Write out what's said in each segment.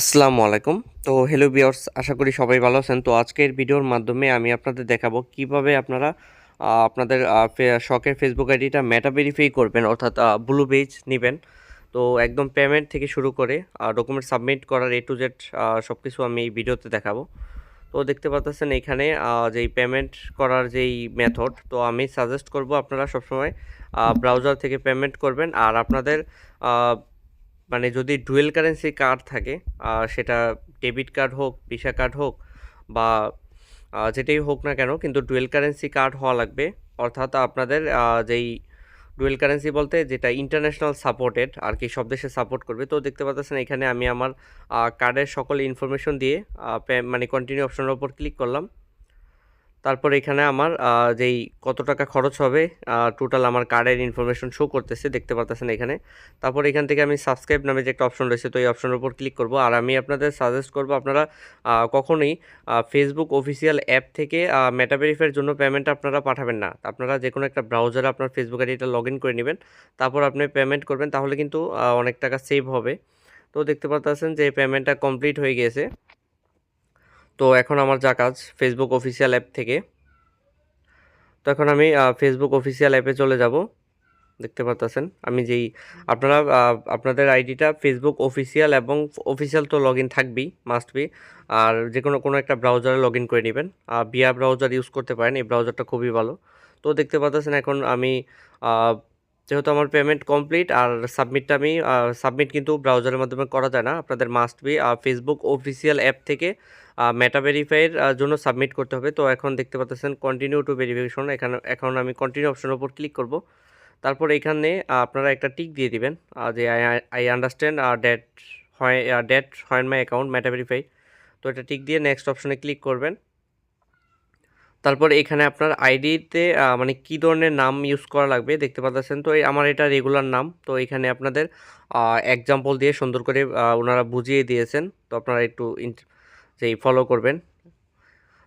আসসালামু আলাইকুম। তো হ্যালো বিয়ার্স আশা করি সবাই ভালো আছেন। তো আজকের ভিডিওর মাধ্যমে আমি আপনাদের দেখাবো কীভাবে আপনারা আপনাদের শখের ফেসবুক আইডিটা মেটা ভেরিফাই করবেন, অর্থাৎ ব্লু বেজ নেবেন। তো একদম পেমেন্ট থেকে শুরু করে ডকুমেন্ট সাবমিট করার এ টু জেড সব কিছু আমি এই ভিডিওতে দেখাবো। তো দেখতে পাচ্ছেন এখানে যেই পেমেন্ট করার যেই মেথড তো আমি সাজেস্ট করব আপনারা সবসময় ব্রাউজার থেকে পেমেন্ট করবেন। আর আপনাদের মানে যদি ডুয়েল কারেন্সি কার্ড থাকে সেটা ডেবিট কার্ড হোক, ভিসা কার্ড হোক বা যেটাই হোক না কেন, কিন্তু ডুয়েল কারেন্সি কার্ড হওয়া লাগবে। অর্থাৎ আপনাদের যেই ডুয়েল কারেন্সি বলতে যেটা ইন্টারন্যাশনাল সাপোর্টেড আর কি, সব দেশে সাপোর্ট করবে। তো দেখতে পাচ্ছেন এখানে আমি আমার কার্ডের সকল ইনফরমেশন দিয়ে মানে কন্টিনিউ অপশনের ওপর ক্লিক করলাম। তারপর এখানে আমার যেই কত টাকা খরচ হবে টোটাল আমার কার্ডের ইনফরমেশন শো করতেছে, দেখতে পাচ্ছেন এখানে। তারপর এখান থেকে আমি সাবস্ক্রাইব নামে যে একটা অপশন রয়েছে, তো এই অপশনের উপর ক্লিক করব। আর আমি আপনাদের সাজেস্ট করব, আপনারা কখনোই ফেসবুক অফিসিয়াল অ্যাপ থেকে মেটা ভেরিফাইয়ের জন্য পেমেন্ট আপনারা পাঠাবেন না। আপনারা যে কোনো একটা ব্রাউজারে আপনার ফেসবুক আইডিটা লগ ইন করে নেবেন, তারপর আপনি পেমেন্ট করবেন, তাহলে কিন্তু অনেক টাকা সেভ হবে। তো দেখতে পাচ্ছেন যে পেমেন্টটা কমপ্লিট হয়ে গিয়েছে। তো এখন আমার যা কাজ ফেসবুক অফিসিয়াল অ্যাপ থেকে। তো এখন আমি ফেসবুক অফিসিয়াল অ্যাপে চলে যাব। দেখতে পাচ্ছেন আমি যেই, আপনারা আপনাদের আইডিটা ফেসবুক অফিসিয়াল এবং অফিসিয়াল তো লগ ইন থাকবেই মাস্ট বি আর যে কোনো কোনো একটা ব্রাউজারে লগ ইন করে নেবেন। আর বিয়া ব্রাউজার ইউজ করতে পারেন, এই ব্রাউজারটা খুবই ভালো। তো দেখতে পাচ্ছেন এখন আমি যেহেতু আমার পেমেন্ট কমপ্লিট আর সাবমিটটা আমি সাবমিট কিন্তু ব্রাউজারের মাধ্যমে করা যায় না। আপনাদের must be Facebook official app থেকে মেটা ভেরিফাইয়ের জন্য সাবমিট করতে হবে। তো এখন দেখতে পাচ্ছেন কন্টিনিউ টু ভেরিফিকেশন এখানে, এখন আমি কন্টিনিউ অপশনের উপর ক্লিক করব। তারপর এখানে আপনারা একটা টিক দিয়ে দিবেন যে আই আন্ডারস্ট্যান্ড ডেট হয় ডেট হয় মাই অ্যাকাউন্ট মেটা ভেরিফাই তো এটা টিক দিয়ে নেক্সট অপশনে ক্লিক করবেন। তারপর এখানে আপনার আইডিতে মানে কী ধরনের নাম ইউজ করা লাগবে দেখতে পাচ্ছেন। তো আমার এটা রেগুলার নাম। তো এখানে আপনাদের এক্সাম্পল দিয়ে সুন্দর করে ওনারা বুঝিয়ে দিয়েছেন। তো আপনারা একটু যেই ফলো করবেন।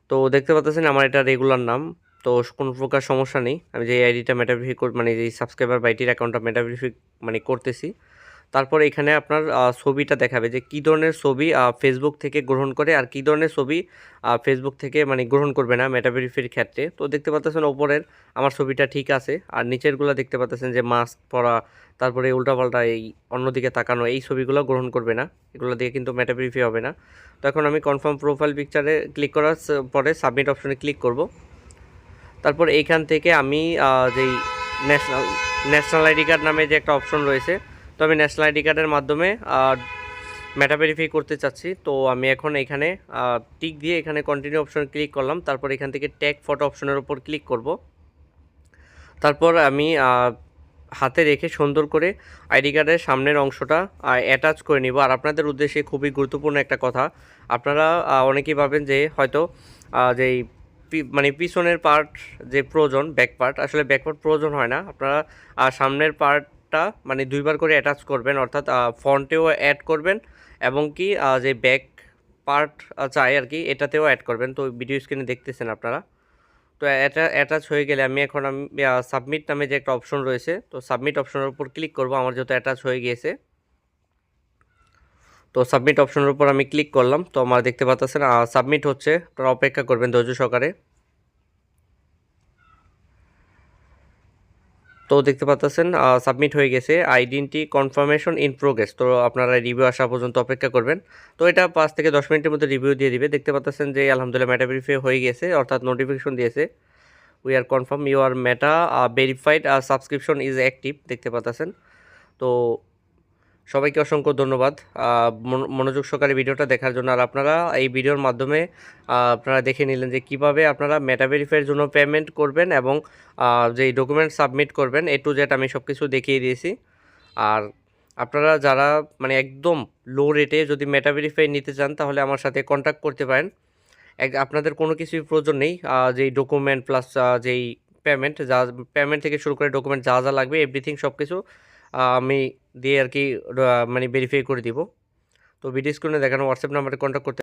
তো দেখতে পাচ্ছেন আমার এটা রেগুলার নাম। তো কোনো প্রকার সমস্যা নেই। আমি যে আইডিটা মেটাভেরিফাই কর মানে যেই সাবস্ক্রাইবার বা আইডির অ্যাকাউন্টটা মেটাভেরিফাই মানে করতেছি। তারপর এখানে আপনার ছবিটা দেখাবে যে কী ধরনের ছবি ফেসবুক থেকে গ্রহণ করে আর কী ধরনের ছবি ফেসবুক থেকে মানে গ্রহণ করবে না মেটাভেরিফাইয়ের ক্ষেত্রে। তো দেখতে পাচ্ছেন ওপরের আমার ছবিটা ঠিক আছে। আর নিচেরগুলো দেখতে পাচ্ছেন যে মাস্ক পরা, তারপরে উল্টাপাল্টা এই অন্যদিকে তাকানো, এই ছবিগুলো গ্রহণ করবে না। এগুলো দিয়ে কিন্তু মেটাভেরিফাই হবে না। তো এখন আমি কনফার্ম প্রোফাইল পিকচারে ক্লিক করার পরে সাবমিট অপশনে ক্লিক করব। তারপর এইখান থেকে আমি যেই ন্যাশনাল ন্যাশনাল আইডি কার্ড নামে যে একটা অপশন রয়েছে, তো আমি ন্যাশনাল আইডি কার্ডের মাধ্যমে মেটা ভেরিফাই করতে চাচ্ছি। তো আমি এখন এখানে টিক দিয়ে এখানে কন্টিনিউ অপশন ক্লিক করলাম। তারপর এখান থেকে ট্যাগ ফটো অপশনের উপর ক্লিক করব। তারপর আমি হাতে রেখে সুন্দর করে আইডি কার্ডের সামনের অংশটা অ্যাটাচ করে নিব। আর আপনাদের উদ্দেশ্যে খুবই গুরুত্বপূর্ণ একটা কথা। আপনারা অনেকেই ভাবেন যে হয়তো যেই মানে পিছনের পার্ট যে প্রয়োজন ব্যাক পার্ট আসলে ব্যাক পার্ট প্রয়োজন হয় না। আপনারা সামনের পার্টটা মানে দুইবার করে অ্যাটাচ করবেন, অর্থাৎ ফ্রন্টেও অ্যাড করবেন এবং কি যে ব্যাক পার্ট চাই আর কি, এটাতেও অ্যাড করবেন। তো ভিডিও স্ক্রিনে দেখতেছেন আপনারা। তো এটা অ্যাটাচ হয়ে গেলে আমি এখন আমি সাবমিট নামে যে একটা অপশন রয়েছে, তো সাবমিট অপশনের উপর ক্লিক করব, আমার যেহেতু অ্যাটাচ হয়ে গিয়েছে। তো সাবমিট অপশনের উপর আমি ক্লিক করলাম, তো আমার দেখতে পাচ্ছেন সাবমিট হচ্ছে, আপনারা অপেক্ষা করবেন ধৈর্য সহকারে। তো দেখতে পাচ্ছেন সাবমিট হয়ে গেছে আইডেন্টি কনফার্মেশন ইন প্রোগ্রেস তো আপনারা রিভিউ আসা পর্যন্ত অপেক্ষা করবেন। তো এটা পাঁচ থেকে দশ মিনিটের মধ্যে রিভিউ দিয়ে দিবে। দেখতে পাচ্ছেন যে আলহামদুলিল্লাহ ম্যাটা ভেরিফাই হয়ে গেছে, অর্থাৎ নোটিফিকেশন দিয়েছে। We are confirm you are Meta verified R subscription is active দেখতে পাচ্ছেন। তো সবাইকে অসংখ্য ধন্যবাদ। মনোযোগ সহকারে ভিডিওটা দেখার জন্য। আর আপনারা এই ভিডিওর মাধ্যমে আপনারা দেখে নিলেন যে কীভাবে আপনারা মেটা ভেরিফাইয়ের জন্য পেমেন্ট করবেন এবং যেই ডকুমেন্ট সাবমিট করবেন এ টু জেড আমি সব কিছু দেখিয়ে দিয়েছি। আর আপনারা যারা মানে একদম লো রেটে যদি মেটা ভেরিফাই নিতে চান, তাহলে আমার সাথে কন্ট্যাক্ট করতে পারেন। এক, আপনাদের কোনো কিছুই প্রয়োজন নেই। যেই ডকুমেন্ট প্লাস যেই পেমেন্ট যা পেমেন্ট থেকে শুরু করে ডকুমেন্ট যা যা লাগবে এভরিথিং সব কিছু আমি দিয়ে আর কি মানে ভেরিফাই করে দিব। তো ভিডিও স্ক্রিনে দেখানো হোয়াটসঅ্যাপ নাম্বারে কন্ট্যাক্ট করতে